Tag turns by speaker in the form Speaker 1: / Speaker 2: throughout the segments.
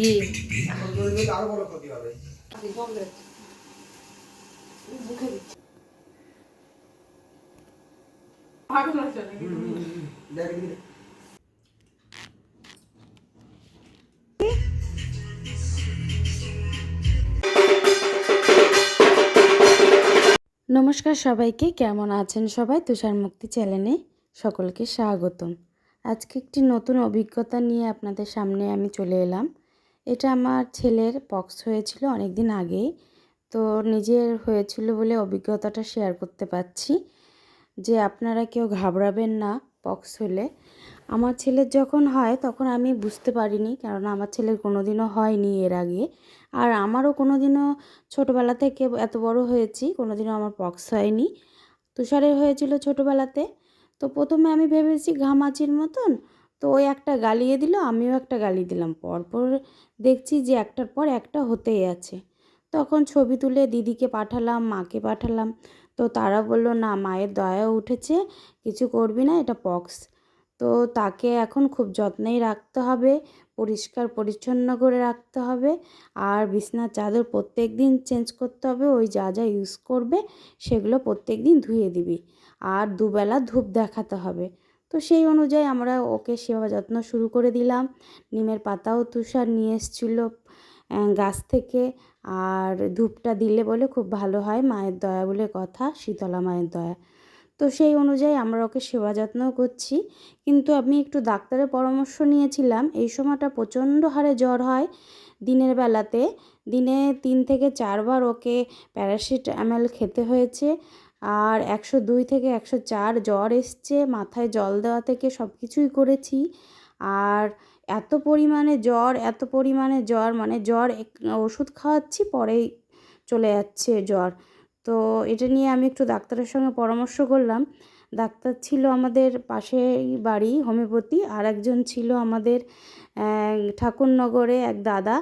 Speaker 1: কি?
Speaker 2: এখন চলবে তো আরও বড় ক্ষতি হবে।
Speaker 3: নমস্কার সবাইকে কেমন আছেন সবাই? তুষার মুক্তি চ্যানেলে সকলকে স্বাগতম। আজকে একটি নতুন অভিজ্ঞতা নিয়ে আপনাদের সামনে আমি চলে এলাম। এটা আমার ছেলের পক্স হয়েছিল অনেক দিন আগেই। তো নিজের হয়েছিল বলে অভিজ্ঞতাটা শেয়ার করতে পারছি যে আপনারা কেউ ঘাবড়াবেন না পক্স হলে। আমার ছেলের যখন হয় তখন আমি বুঝতে পারিনি কারণ আমার ছেলের কোনো দিনও হয়নি এর আগে। আর আমারও কোনো দিনও ছোটোবেলা থেকে এত বড় হয়েছি কোনো দিনও আমার পক্স হয়নি। তুষারের হয়েছিল ছোটোবেলাতে। তো প্রথমে আমি ভেবেছি ঘামাচির মতন তো ওই একটা গালিয়ে দিল, আমিও একটা গালি দিলাম। পরপর দেখছি যে একটার পর একটা হতেই আছে। তখন ছবি তুলে দিদিকে পাঠালাম, মাকে পাঠালাম। তো তারা বলল, না, মায়ের দয়াও উঠেছে, কিছু করবি না, এটা পক্স। তো তাকে এখন খুব যত্নেই রাখতে হবে, পরিষ্কার পরিচ্ছন্ন করে রাখতে হবে। আর বিছনার চাদর প্রত্যেক দিন চেঞ্জ করতে হবে, ওই যা যা ইউজ করবে, সেগুলো প্রত্যেক দিন ধুয়ে দিবি। আর দুবেলা ধূপ দেখাতে হবে। তো সেই অনুযায়ী আমরা ওকে সেবা যত্ন শুরু করে দিলাম। নিমের পাতাও তুষার নিয়ে এসেছিল গাছ থেকে। আর ধূপটা দিলে বলে খুব ভালো হয়, মায়ের দয়া বলে কথা, শীতলা মায়ের দয়া। তো সেই অনুযায়ী আমরা ওকে সেবা যত্নও করছি। কিন্তু আমি একটু ডাক্তারের পরামর্শ নিয়েছিলাম, এই সময়টা প্রচণ্ড হারে জ্বর হয় দিনের বেলাতে। দিনে তিন থেকে চারবার ওকে প্যারাসিটামল খেতে হয়েছে। আর একশো দুই থেকে একশো চার জ্বর এসছে, মাথায় জল দেওয়া থেকে সব কিছুই করেছি। আর এত পরিমাণে জ্বর, এত পরিমাণে জ্বর মানে জ্বর ওষুধ খাওয়াচ্ছি, পরেই চলে যাচ্ছে জ্বর। তো এটা নিয়ে আমি একটু ডাক্তারের সঙ্গে পরামর্শ করলাম। ডাক্তার ছিল আমাদের পাশেই বাড়ি, হোমিওপ্যাথি, আর একজন ছিল আমাদের ঠাকুরনগরে এক দাদা।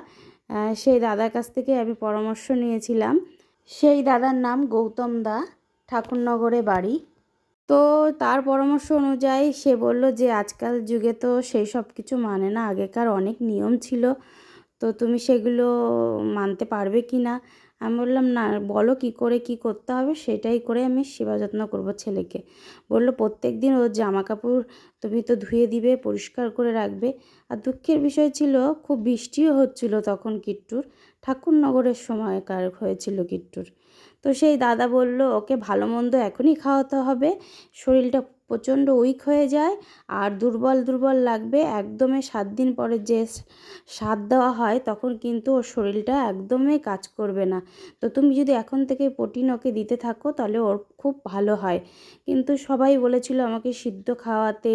Speaker 3: সেই দাদার কাছ থেকে আমি পরামর্শ নিয়েছিলাম। সেই দাদার নাম গৌতম দা। ঠাকুরনগরে বাড়ি। তো তার পরামর্শ অনুযায়ী সে বলল যে, আজকাল যুগে তো সেই সব কিছু মানে না, আগেকার অনেক নিয়ম ছিল। তো তুমি সেগুলো মানতে পারবে কি না? আমি বললাম, না, বলো কি করে কি করতে হবে? সেটাই করে আমি সেবা যত্ন করব ছেলেকে। বলল, প্রত্যেক দিন ওর জামা কাপড় তুমি তো ধুয়ে দিবে, পরিষ্কার করে রাখবে। আর দুঃখের বিষয় ছিল, খুব বৃষ্টিও হচ্ছিল তখন কিট্টুর। ঠাকুরনগরের সময়কার হয়েছিল কিট্টুর? তো সেই দাদা বলল ওকে ভালো মন্দ এখনই খাওয়াতে হবে। শরীরটা প্রচণ্ড উইক হয়ে যায় আর দুর্বল দুর্বল লাগবে। একদমই সাত দিন পরে যে স্বাদ দেওয়া হয়, তখন কিন্তু ওর শরীরটা একদমই কাজ করবে না। তো তুমি যদি এখন থেকে প্রোটিন ওকে দিতে থাকো, তাহলে ওর খুব ভালো হয়। কিন্তু সবাই বলেছিল আমাকে সিদ্ধ খাওয়াতে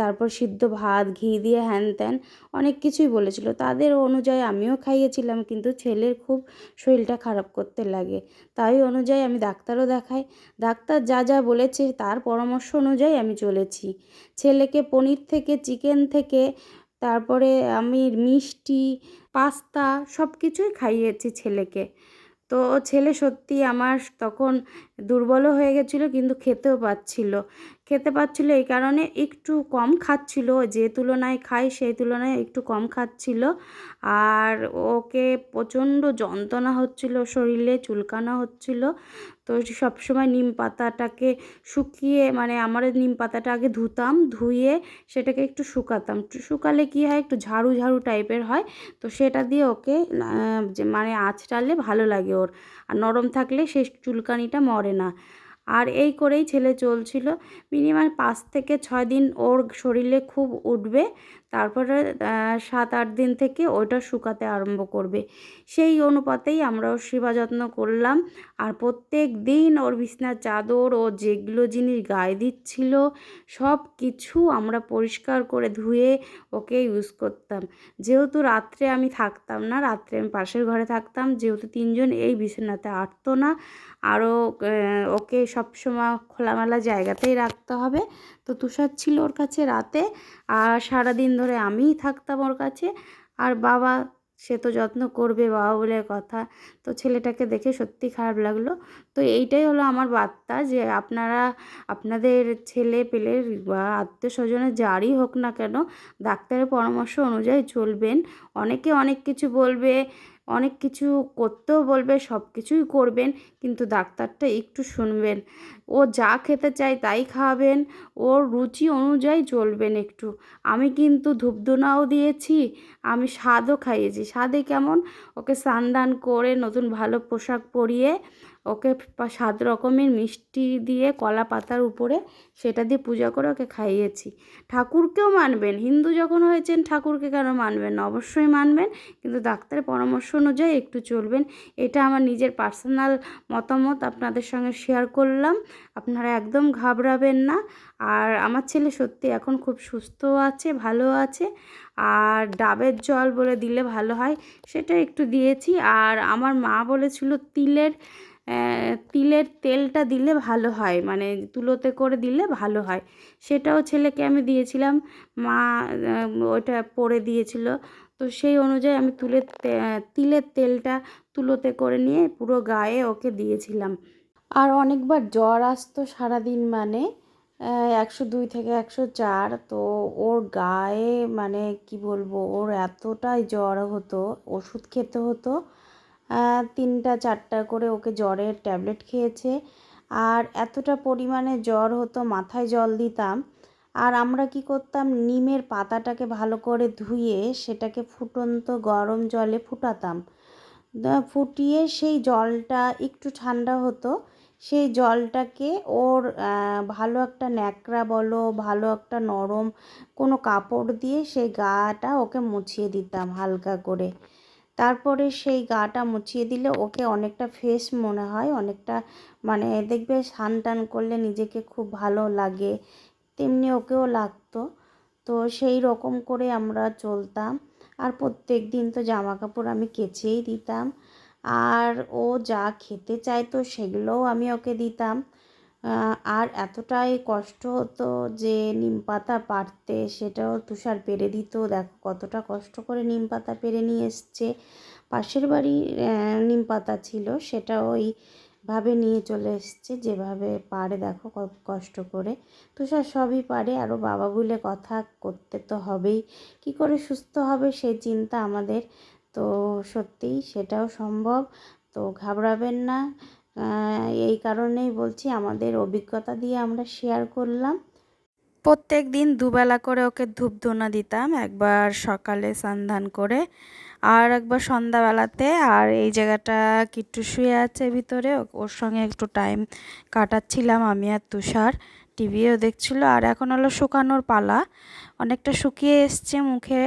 Speaker 3: তারপর সিদ্ধ ভাত, ঘি দিয়ে হ্যান ত্যান, অনেক কিছুই বলেছিল। তাদের অনুযায়ী আমিও খাইয়েছিলাম, কিন্তু ছেলের খুব শরীরটা খারাপ করতে লাগে। তাই অনুযায়ী আমি ডাক্তারও দেখাই। ডাক্তার যা যা বলেছে, তার পরামর্শ অনুযায়ী আমি চলেছি। ছেলেকে পনির থেকে, চিকেন থেকে, তারপরে আমি মিষ্টি, পাস্তা সব কিছুই খাইয়েছি ছেলেকে। তো ছেলে সত্যি আমার তখন দুর্বলও হয়ে গেছিল, কিন্তু খেতেও পাচ্ছিল। খেতে পাচ্ছিল এই কারণে একটু কম খাচ্ছিল, যে তুলনায় খায় সেই তুলনায় একটু কম খাচ্ছিল। আর ওকে প্রচণ্ড যন্ত্রণা হচ্ছিল, শরীরে চুলকানো হচ্ছিল। তো সবসময় নিম পাতাটাকে শুকিয়ে মানে আমার নিম পাতাটা আগে ধুতাম, ধুয়ে সেটাকে একটু শুকাতাম। শুকালে কি হয়, একটু ঝাড়ু ঝাড়ু টাইপের হয়, তো সেটা দিয়ে ওকে মানে আঁচড়ালে ভালো লাগে ওর। আর নরম থাকলে সেই চুলকানিটা মরে। না। আর এই করেই ছেলে চলছিল। মিনিমাম পাঁচ থেকে ছয় দিন ওর শরীরে খুব উঠবে। তারপরে সাত আট দিন থেকে ওইটা শুকাতে আরম্ভ করবে। সেই অনুপাতেই আমরা ওর সেবা যত্ন করলাম। আর প্রত্যেক দিন ওর বিছনার চাদর ও যেগুলো জিনিস গায়ে দিচ্ছিল, সব কিছু আমরা পরিষ্কার করে ধুয়ে ওকে ইউজ করতাম। যেহেতু রাত্রে আমি থাকতাম না, রাত্রে আমি পাশের ঘরে থাকতাম, যেহেতু তিনজন এই বিছানাতে আটতো না, আরও ওকে সবসময় খোলামেলা জায়গাতেই রাখতে হবে। তো তুষার ছিল ওর কাছে রাতে, আর সারাদিন ধরে আমিই থাকতাম ওর কাছে। আর বাবা, সে তো যত্ন করবে বাবা বলে কথা। তো ছেলেটাকে দেখে সত্যি খারাপ লাগল। তো এইটাই হলো আমার বার্তা যে আপনারা, আপনাদের ছেলে পেলের বা আত্মীয় স্বজনের যারই হোক না কেন, ডাক্তারের পরামর্শ অনুযায়ী চলবেন। অনেকে অনেক কিছু বলবে অনেক কিছু করতেও বলবে, সব কিছুই করবেন, কিন্তু ডাক্তারটা একটু শুনবেন। ও যা খেতে চায় তাই খাওয়াবেন ওর রুচি অনুযায়ী চলবেন একটু। আমি কিন্তু ধূপধুনাও দিয়েছি, আমি স্বাদও খাইয়েছি। স্বাদে কেমন? ওকে স্নান করে নতুন ভালো পোশাক পরিয়ে ওকে সাত রকমের মিষ্টি দিয়ে কলা পাতার উপরে সেটা দিয়ে পূজা করে ওকে খাইয়েছি। ঠাকুরকেও মানবেন, হিন্দু যখন হয়েছেন ঠাকুরকে কেন মানবেন না? অবশ্যই মানবেন, কিন্তু ডাক্তারের পরামর্শ অনুযায়ী একটু চলবেন। এটা আমার নিজের পার্সোনাল মতামত, আপনাদের সঙ্গে শেয়ার করলাম। আপনারা একদম ঘাবড়াবেন না। আর আমার ছেলে সত্যি এখন খুব সুস্থ আছে, ভালো আছে। আর ডাবের জল বলে দিলে ভালো হয়, সেটা একটু দিয়েছি। আর আমার মা বলেছিল তিলের তিলের তেলটা দিলে ভালো হয় মানে তুলোতে করে দিলে ভালো হয়। সেটাও ছেলেকে আমি দিয়েছিলাম, মা ওইটা পরে দিয়েছিল। তো সেই অনুযায়ী আমি তুলের তে- তিলের তেলটা তুলোতে করে নিয়ে পুরো গায়ে ওকে দিয়েছিলাম। আর অনেকবার জ্বর আসতো সারাদিন মানে একশো দুই থেকে একশো চার, তো ওর গায়ে মানে কি বলব, ওর এতটাই জ্বর হতো, ওষুধ খেতে হতো তিনটা, চারটা করে ওকে জ্বরের ট্যাবলেট খেয়েছে। আর এতটা পরিমাণে জ্বর হতো, মাথায় জল দিতাম। আর আমরা কি করতাম, নিমের পাতাটাকে ভালো করে ধুয়ে সেটাকে ফুটন্ত গরম জলে ফুটাতাম। ফুটিয়ে সেই জলটা একটু ঠান্ডা হতো। সেই জলটাকে ওর ভালো একটা ন্যাকড়া বলো, ভালো একটা নরম কোনো কাপড় দিয়ে সেই গাটা ওকে মুছিয়ে দিতাম হালকা করে। তারপরে সেই গাটা মুছিয়ে দিলে ওকে অনেকটা ফ্রেশ মনে হয়, অনেকটা মানে দেখবে স্নান টান করলে নিজেকে খুব ভালো লাগে, তেমনি ওকেও লাগতো। তো সেই রকম করে আমরা চলতাম। আর প্রত্যেক দিন তো জামা কাপড় আমি কেচেই দিতাম। আর ও যা খেতে চাইতো সেগুলোও আমি ওকে দিতাম। আর এতটাই কষ্ট হতো যে নিম পাতা পাড়তে সেটাও তুষার পেরে দিত। দেখো কতটা কষ্ট করে নিম পাতা পেরে নিয়ে এসছে। পাশের বাড়ি নিম পাতা ছিল, সেটা ওইভাবে নিয়ে চলে এসছে যেভাবে পারে দেখো কষ্ট করে। তুষার সবই পারে আরও বাবা বলে কথা করতে তো হবেই। কি করে সুস্থ হবে সেই চিন্তা আমাদের। তো সত্যিই সেটাও সম্ভব। তো ঘাবড়াবেন না। এই কারণেই বলছি আমাদের অভিজ্ঞতা দিয়ে আমরা শেয়ার করলাম। প্রত্যেক দিন দুবেলা করে ওকে ধূপ ধুনা দিতাম, একবার সকালে সন্ধান করে আর একবার সন্ধ্যাবেলাতে। আর এই জায়গাটা কিট্টু শুয়ে আছে ভিতরে ওর সঙ্গে একটু টাইম কাটাচ্ছিলাম, আমি আর তুষার। টিভিও দেখছিল, আর এখন হলো শুকানোর পালা। অনেকটা শুকিয়ে এসছে মুখে।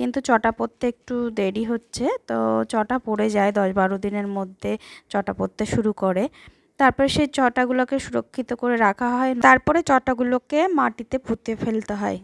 Speaker 3: কিন্তু চটা পড়তে একটু দেরি হচ্ছে। তো চটা পড়ে যায় দশ বারো দিনের মধ্যে চটা পড়তে শুরু করে। তারপরে সেই চটাগুলোকে সুরক্ষিত করে রাখা হয়। তারপরে চটাগুলোকে মাটিতে পুঁতে ফেলতে হয়।